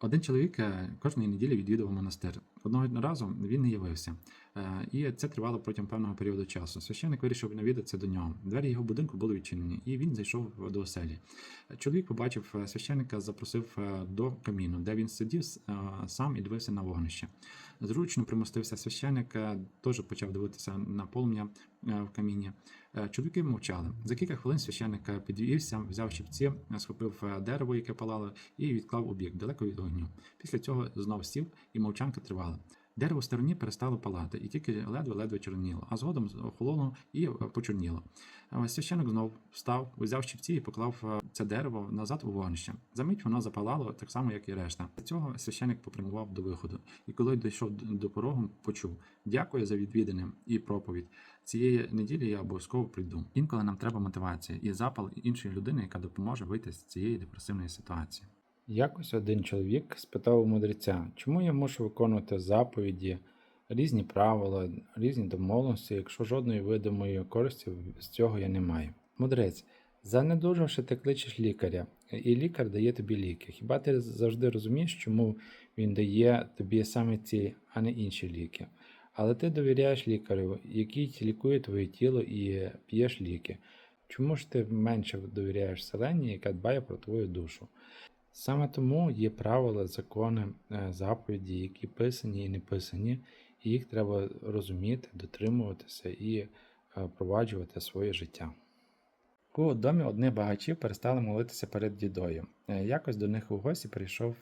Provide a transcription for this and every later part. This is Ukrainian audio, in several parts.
Один чоловік е, кожної неділі відвідував монастир. Одного разу він не явився, Е, і це тривало протягом певного періоду часу. Священник вирішив навідатися до нього. Двері його будинку були відчинені, і він зайшов до оселі. Чоловік побачив е, священника, запросив до каміну, де він сидів сам і дивився на вогнище. Зручно примостився священник, теж почав дивитися на полум'я в каміні. Е, Чоловіки мовчали. За кілька хвилин священник е, підвівся, взяв щипці, е, схопив е, дерево, яке палало, і відклав об'єкт далеко від огню. Після цього знов сів, і мовчанка тривала. Дерево в стороні перестало палати, і тільки ледве-ледве чорніло, а згодом охололо і е, почорніло. Священик знов встав, узяв щипці і поклав е, це дерево назад у вогнище. Замить воно запалало так само, як і решта. Цього священик попрямував до виходу, і коли дійшов до порогу, почув: Дякую за відвідини і проповідь. Цієї неділі я обов'язково прийду. Інколи нам треба мотивація і запал іншої людини, яка допоможе вийти з цієї депресивної ситуації. Якось один чоловік спитав у мудреця, чому я мушу виконувати заповіді, різні правила, різні домовленості, якщо жодної видимої користі з цього я не маю. Мудрець, занедужавши ти кличеш лікаря, і лікар дає тобі ліки. Хіба ти завжди розумієш, чому він дає тобі саме ці, а не інші ліки? Але ти довіряєш лікарю, який лікує твоє тіло і п'єш ліки. Чому ж ти менше довіряєш Вселенні, яка дбає про твою душу? Саме тому є правила, закони, е, заповіді, які писані і не писані, і їх треба розуміти, дотримуватися і е, впроваджувати своє життя. У домі одних багачів перестали молитися перед дідою. Е, Якось до них у гості прийшов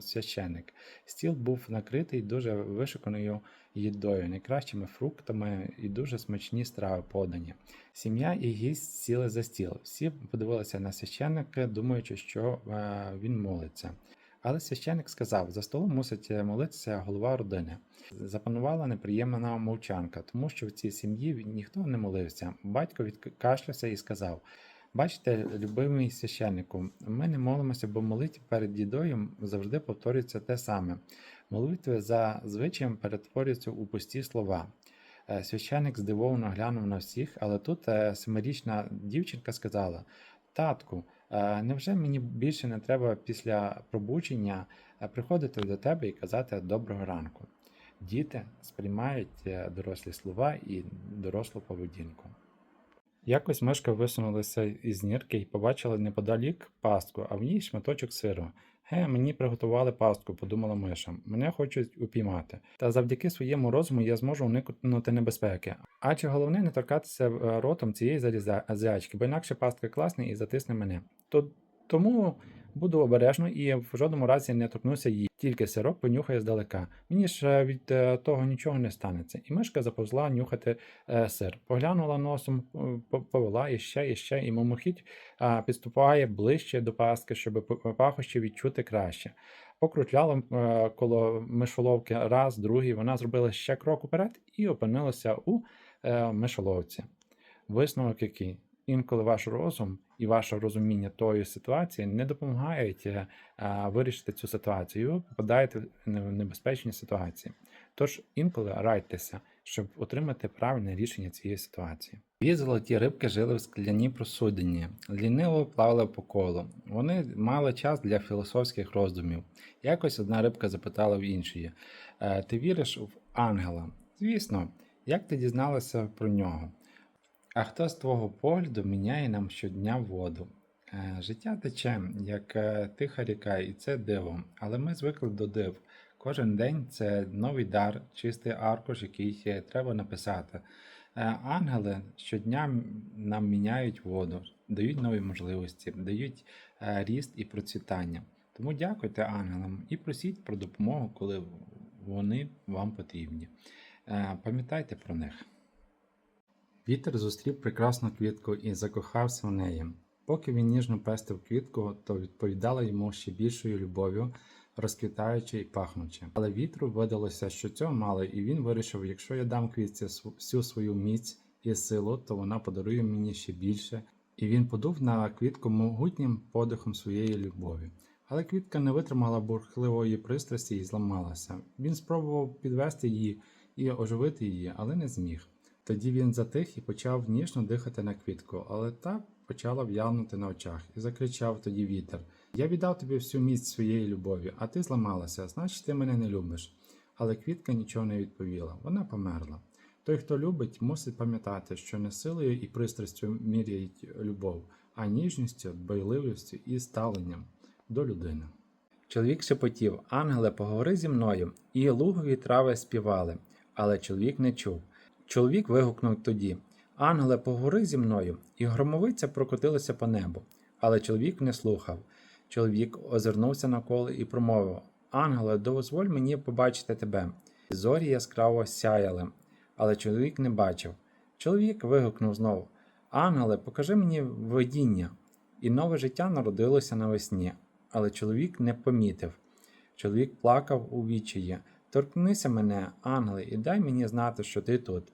священик. Стіл був накритий дуже вишуканою їдою, найкращими фруктами і дуже смачні страви подані. Сім'я і гість сіли за стіл. Всі подивилися на священника, думаючи, що е, він молиться. Але священник сказав: за столом мусить молитися голова родини. Запанувала неприємна мовчанка, тому що в цій сім'ї ніхто не молився. Батько відкашлявся і сказав: Бачите, любимий священнику, ми не молимося, бо молитва перед дідою завжди повторюється те саме. Молитви за звичаєм перетворюються у пусті слова. Е, Священник здивовано глянув на всіх, але тут е, семирічна дівчинка сказала: Татку, е, невже мені більше не треба після пробудження е, приходити до тебе і казати доброго ранку? Діти сприймають дорослі слова і дорослу поведінку. Якось мишка висунулася із нірки і побачила неподалік пастку, а в ній шматочок сиру. Ге, мені приготували пастку, подумала миша. Мене хочуть упіймати. Та завдяки своєму розуму я зможу уникнути небезпеки. А чи головне не торкатися е, ротом цієї залізячки, бо інакше пастка класна і затисне мене. То, тому буду обережно і в жодному разі не торкнуся її, тільки сироп понюхає здалека. Мені ж від е, того нічого не станеться. І мишка заповзла нюхати е, сир. Поглянула носом, е, по- повела іще, іще, і мимохідь підступає ближче до пастки, щоб пахощі відчути краще. Покрутляла коло мишоловки раз, другий. Вона зробила ще крок уперед і опинилася у мишоловці. Висновок який? Інколи ваш розум і ваше розуміння тої ситуації не допомагають е, вирішити цю ситуацію. і Ви попадаєте в небезпечні ситуації. Тож інколи радьтеся, щоб отримати правильне рішення цієї ситуації. Дві золоті рибки жили в скляній просудині, ліниво плавали по колу. Вони мали час для філософських роздумів. Якось одна рибка запитала в іншої: «Е, Ти віриш в ангела? Звісно, як ти дізналася про нього? А хто з твого погляду міняє нам щодня воду? Е, Життя тече, як е, тиха ріка, і це диво, але ми звикли до див. Кожен день це новий дар, чистий аркуш, який е, треба написати. Ангели щодня нам міняють воду, дають нові можливості, дають ріст і процвітання. Тому дякуйте ангелам і просіть про допомогу, коли вони вам потрібні. Пам'ятайте про них. Вітер зустрів прекрасну квітку і закохався в неї. Поки він ніжно пестив квітку, то відповідала йому ще більшою любов'ю, розквітаючи і пахнучи. Але вітру видалося, що цього мало, і він вирішив: якщо я дам квітці всю свою міць і силу, то вона подарує мені ще більше. І він подув на квітку могутнім подихом своєї любові. Але квітка не витримала бурхливої пристрасті і зламалася. Він спробував підвести її і оживити її, але не зміг. Тоді він затих і почав ніжно дихати на квітку, але та почала в'янути на очах, і закричав тоді вітер: Я віддав тобі всю міць своєї любові, а ти зламалася, значить ти мене не любиш. Але квітка нічого не відповіла, вона померла. Той, хто любить, мусить пам'ятати, що не силою і пристрастю міряють любов, а ніжністю, дбайливістю і ставленням до людини. Чоловік шепотів: Ангеле, поговори зі мною, і лугові трави співали, але чоловік не чув. Чоловік вигукнув тоді: Ангеле, поговори зі мною, і громовиця прокотилася по небу. Але чоловік не слухав. Чоловік озирнувся навколо і промовив: Ангеле, дозволь мені побачити тебе. Зорі яскраво сяяли, але чоловік не бачив. Чоловік вигукнув знову: Ангеле, покажи мені видіння. І нове життя народилося навесні, але чоловік не помітив. Чоловік плакав у відчаї. Торкнися мене, ангеле, і дай мені знати, що ти тут.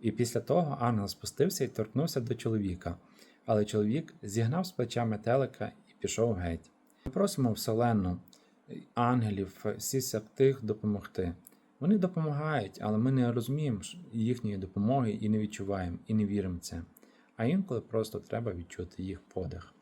І після того ангел спустився і торкнувся до чоловіка. Але чоловік зігнав з плеча метелика і пішов геть. Ми просимо Вселенну, ангелів, всіх святих допомогти. Вони допомагають, але ми не розуміємо їхньої допомоги і не відчуваємо, і не віримо це. А інколи просто треба відчути їх подих.